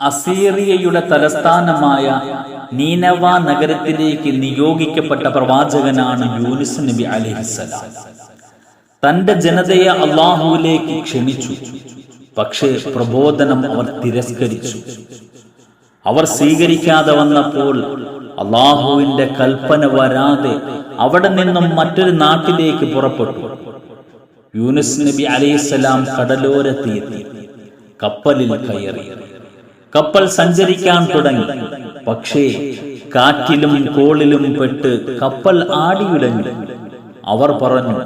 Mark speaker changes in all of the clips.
Speaker 1: അസീറിയയുടെ തലസ്ഥാനമായ നീനവ നഗരത്തിലേക്ക് നിയോഗിക്കപ്പെട്ട പ്രവാചകനാണ് യൂനിസ് നബി അലിഹിസലാം തന്റെ ജനതയെ അള്ളാഹുവിലേക്ക് ക്ഷണിച്ചു. പക്ഷേ പ്രബോധനം അവർ തിരസ്കരിച്ചു. അവർ സ്വീകരിക്കാതെ വന്നപ്പോൾ അള്ളാഹുവിന്റെ കൽപ്പന വരാതെ അവിടെ നിന്നും മറ്റൊരു നാട്ടിലേക്ക് പുറപ്പെട്ടു. യൂനുസ് നബി അലൈഹിസ്സലാം കടലോരത്തിയെത്തി. കപ്പലിൽ കയറി. കപ്പൽ സഞ്ചരിക്കാൻ തുടങ്ങി. പക്ഷേ കാറ്റിലും കോളിലും പെട്ട് കപ്പൽ ആടിയുലഞ്ഞു അവർ പറഞ്ഞു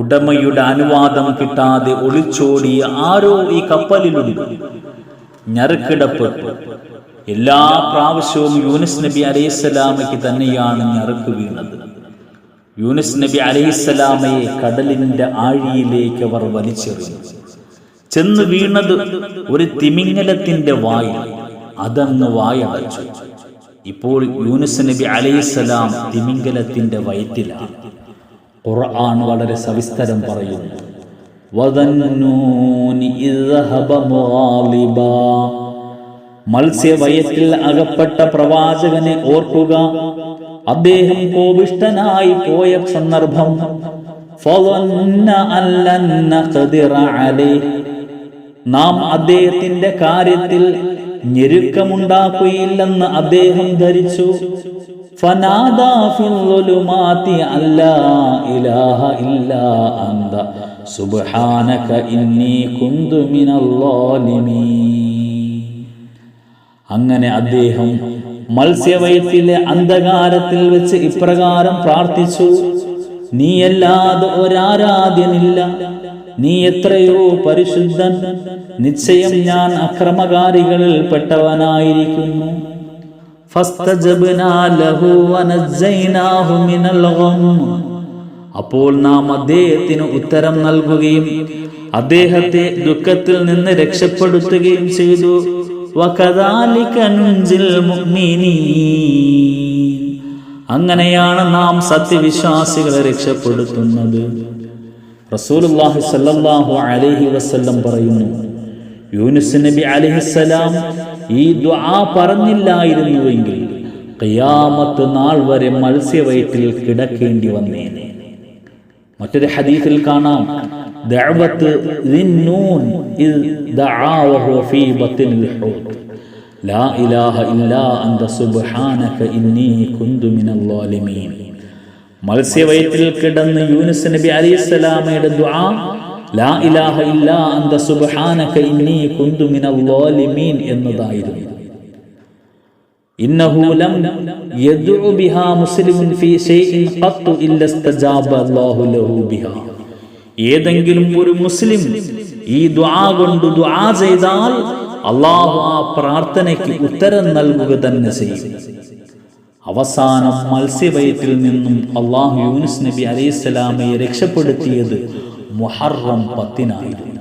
Speaker 1: ഉടമയുടെ അനുവാദം കിട്ടാതെ ഒളിച്ചോടിയ ആരോ ഈ കപ്പലിലുണ്ട്. ഞറുക്കിടപ്പെട്ടു എല്ലാ പ്രാവശ്യവും യൂനിസ് നബി അലൈഹിസ്സലാമയ്ക്ക് തന്നെയാണ് ഞറുക്ക് വീണത്. യൂനിസ് നബി അലൈഹിസ്സലാമയെ കടലിന്റെ ആഴിയിലേക്ക് അവർ വലിച്ചെറിഞ്ഞു. ചെന്ന് വീണത് ഒരു തിമിങ്ങലത്തിന്റെ വായ അതങ്ങ് വായടച്ചു ഇപ്പോൾ യൂനുസ് നബി അലൈഹിസ്സലാം തിമിംഗലത്തിന്റെ വയറ്റിലാണ്. ഖുർആൻ വളരെ സവിസ്തരം പറയുന്നു. മത്സ്യവയത്തിൽ അകപ്പെട്ട പ്രവാചകനെ ഓർക്കുക. അദ്ദേഹം കോപിഷ്ടനായി പോയ സന്ദർഭം. അലൈഹി നാം അദ്ദേഹത്തിന്റെ കാര്യത്തിൽ ഞെരുക്കമുണ്ടാക്കുകയില്ലെന്ന് അദ്ദേഹം ധരിച്ചു. അങ്ങനെ അദ്ദേഹം മത്സ്യവയത്തിലെ അന്ധകാരത്തിൽ വെച്ച് ഇപ്രകാരം പ്രാർത്ഥിച്ചു. നീയല്ലാതെ ഒരാരാധ്യനില്ല. നീ എത്രയോ പരിശുദ്ധൻ നിശ്ചയം ഞാൻ അക്രമകാരികളിൽ പെട്ടവനായിരിക്കുന്നു. അപ്പോൾ നാം അദ്ദേഹത്തിന് ഉത്തരം നൽകുകയും അദ്ദേഹത്തെ ദുഃഖത്തിൽ നിന്ന് രക്ഷപ്പെടുത്തുകയും ചെയ്തു. അങ്ങനെയാണ് നാം സത്യവിശ്വാസികളെ രക്ഷപ്പെടുത്തുന്നത് റസൂലുള്ളാഹി സല്ലല്ലാഹു അലൈഹി വസല്ലം പറയുന്നു യൂനുസ് നബി അലൈഹിസ്സലാം ഈ ദുആ പറഞ്ഞില്ലായിരുന്നുവെങ്കിൽ ഖിയാമത്ത് നാൾ വരെ മത്സ്യവയറ്റിൽ കിടക്കേണ്ടി വന്നേനെ. മറ്റൊരു ഹദീസിൽ കാണാം ദഅവത്ത് ദിന്നൂൻ ഇദ് ദആ വഹുവ ഫീ ബത്നിൽ ഹൂത് ലാ ഇലാഹ ഇല്ലാ അന്ത സുബ്ഹാനക ഇന്നി കുന്തു മിനൽ ളാലിമീൻ മത്സ്യവയറ്റിൽ കിടന്ന് യൂനുസ് നബി അലൈഹിസ്സലാമയുടെ ദുആ ലാ ഇലാഹ ഇല്ലാ അന്ത സുബ്ഹാനക ഇന്നി കുന്തു മിനൽ ളാലിമീൻ എന്നതായിരുന്നു. ഇന്നഹു ലം യദ്ഉ ബിഹാ മുസ്ലിമുൻ ഫീ ഷൈഇൻ ഖത്തു ഇല്ല ഇസ്തജാബ അല്ലാഹു ലഹു ബിഹാ. ഏതെങ്കിലും ഒരു മുസ്ലിം ഈ ദുആ കൊണ്ട് ദുആ ചെയ്താൽ അള്ളാഹു ആ പ്രാർത്ഥനയ്ക്ക് ഉത്തരം നൽകുക തന്നെ ചെയ്യും. അവസാനം മത്സ്യവയത്തിൽ നിന്നും അള്ളാഹു യൂനുസ് നബി അലൈഹിസ്സലാമയെ രക്ഷപ്പെടുത്തിയത് മുഹറം പത്തിനായിരുന്നു.